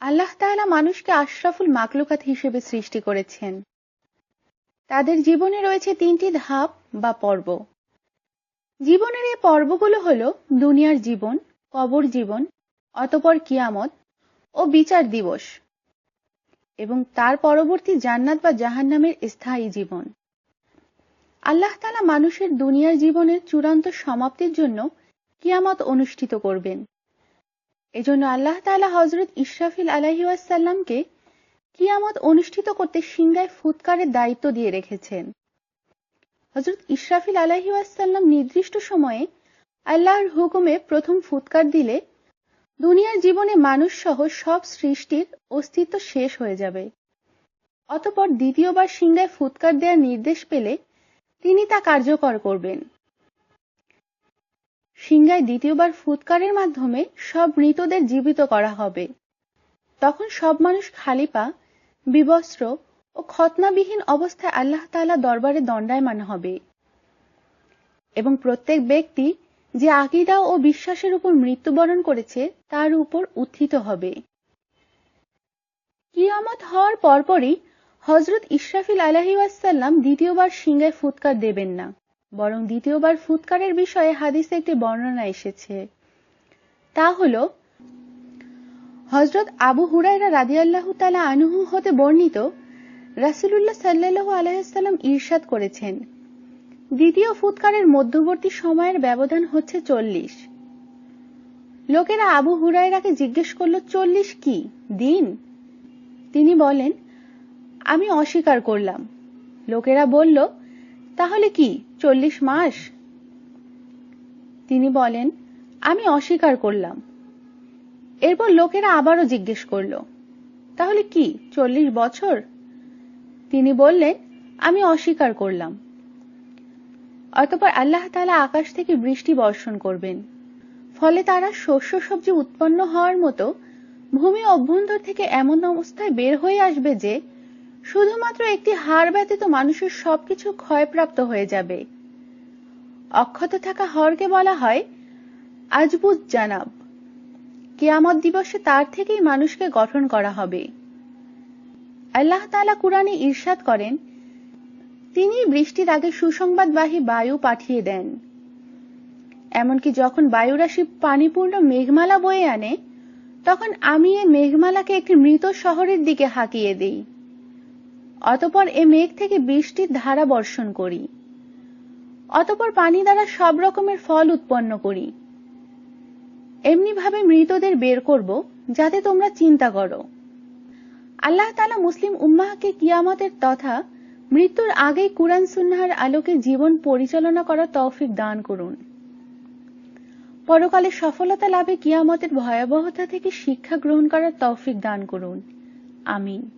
আল্লাহ তাআলা মানুষকে আশরাফুল মাকলুকাত হিসেবে সৃষ্টি করেছেন। তাদের জীবনে রয়েছে তিনটি ধাপ বা পর্ব। জীবনের এই পর্বগুলো হল দুনিয়ার জীবন, কবর জীবন, অতপর কিয়ামত ও বিচার দিবস এবং তার পরবর্তী জান্নাত বা জাহান্নামের স্থায়ী জীবন। আল্লাহ তালা মানুষের দুনিয়ার জীবনের চূড়ান্ত সমাপ্তির জন্য কিয়ামত অনুষ্ঠিত করবেন। এজন্য আল্লাহ তালা হজরত ইশরাফিল আলাহিউসাল্লামকে কিয়ামত অনুষ্ঠিত করতে সিংগায় ফুৎকারের দায়িত্ব দিয়ে রেখেছেন। হজরত ইশরাফিল আলাহিউসাল্লাম নির্দিষ্ট সময়ে আল্লাহর হুকুমে প্রথম ফুৎকার দিলে দুনিয়ার জীবনে মানুষ সহ সব সৃষ্টির অস্তিত্ব শেষ হয়ে যাবে। অতপর দ্বিতীয়বার সিংহায় ফুৎকার দেওয়ার নির্দেশ পেলে তিনি তা কার্যকর করবেন। সিংহায় দ্বিতীয়বার ফুৎকারের মাধ্যমে সব মৃতদের জীবিত করা হবে। তখন সব মানুষ খালি পা বিবস্ত্র ও খতনাবিহীন অবস্থায় আল্লাহ তালা দরবারে দণ্ডায়মান হবে। এবং প্রত্যেক ব্যক্তি যে আকিদা ও বিশ্বাসের উপর মৃত্যুবরণ করেছে, তার উপর উত্থিত হবে। কিয়ামত হওয়ার পরপরই হজরত ইশরাফিল আলহিউসাল্লাম দ্বিতীয়বার সিংহায় ফুৎকার দেবেন না। বরং দ্বিতীয়বার ফুৎকারের বিষয়ে হাদিসে একটি বর্ণনা এসেছে। তা হল হজরত আবু হুরাইরা রাদিয়াল্লাহু তালা আনুহু হতে বর্ণিত, রাসুলুল্লাহ সাল্লাহ আলাইসাল্লাম ঈর্ষাদ করেছেন, দ্বিতীয় ফুৎকারের মধ্যবর্তী সময়ের ব্যবধান হচ্ছে চল্লিশ। লোকেরা আবু হুরাইরাকে জিজ্ঞেস করল, চল্লিশ কি? দিন? তিনি বলেন, আমি অস্বীকার করলাম। লোকেরা বলল, তাহলে কি? চল্লিশ মাস? তিনি বলেন, আমি অস্বীকার করলাম। এরপর লোকেরা আবারও জিজ্ঞেস করল, তাহলে কি, চল্লিশ বছর? তিনি বললেন, আমি অস্বীকার করলাম। অতপর আল্লাহ তালা আকাশ থেকে বৃষ্টি বর্ষণ করবেন। ফলে তারা শস্য সবজি উৎপন্ন হওয়ার মতো ভূমি অভ্যন্তর থেকে এমন অবস্থায় বের হয়ে আসবে যে, শুধুমাত্র একটি হাড় ব্যতীত মানুষের সবকিছু ক্ষয়প্রাপ্ত হয়ে যাবে। অক্ষত থাকা হরকে বলা হয় আজবুজ জানাব। কেয়ামত দিবসে তার থেকেই মানুষকে গঠন করা হবে। আল্লাহ তালা কুরআনে ঈর্ষাদ করেন, তিনি বৃষ্টির আগে সুসংবাদবাহী বায়ু পাঠিয়ে দেন। এমনকি যখন বায়ুরাশি পানিপূর্ণ মেঘমালা বয়ে আনে, তখন আমি এ মেঘমালাকে একটি মৃত শহরের দিকে হাঁকিয়ে দিই। অতপর এ মেঘ থেকে বৃষ্টির ধারা বর্ষণ করি। অতপর পানি দ্বারা সব রকমের ফল উৎপন্ন করি। এমনিভাবে মৃতদের বের করব, যাতে তোমরা চিন্তা করো। আল্লাহ তালা মুসলিম উম্মাহকে কিয়ামতের তথা মৃত্যুর আগেই কুরআন সুন্নাহার আলোকে জীবন পরিচালনা করার তৌফিক দান করুন। পরকালে সফলতা লাভে কিয়ামতের ভয়াবহতা থেকে শিক্ষা গ্রহণ করার তৌফিক দান করুন। আমিন।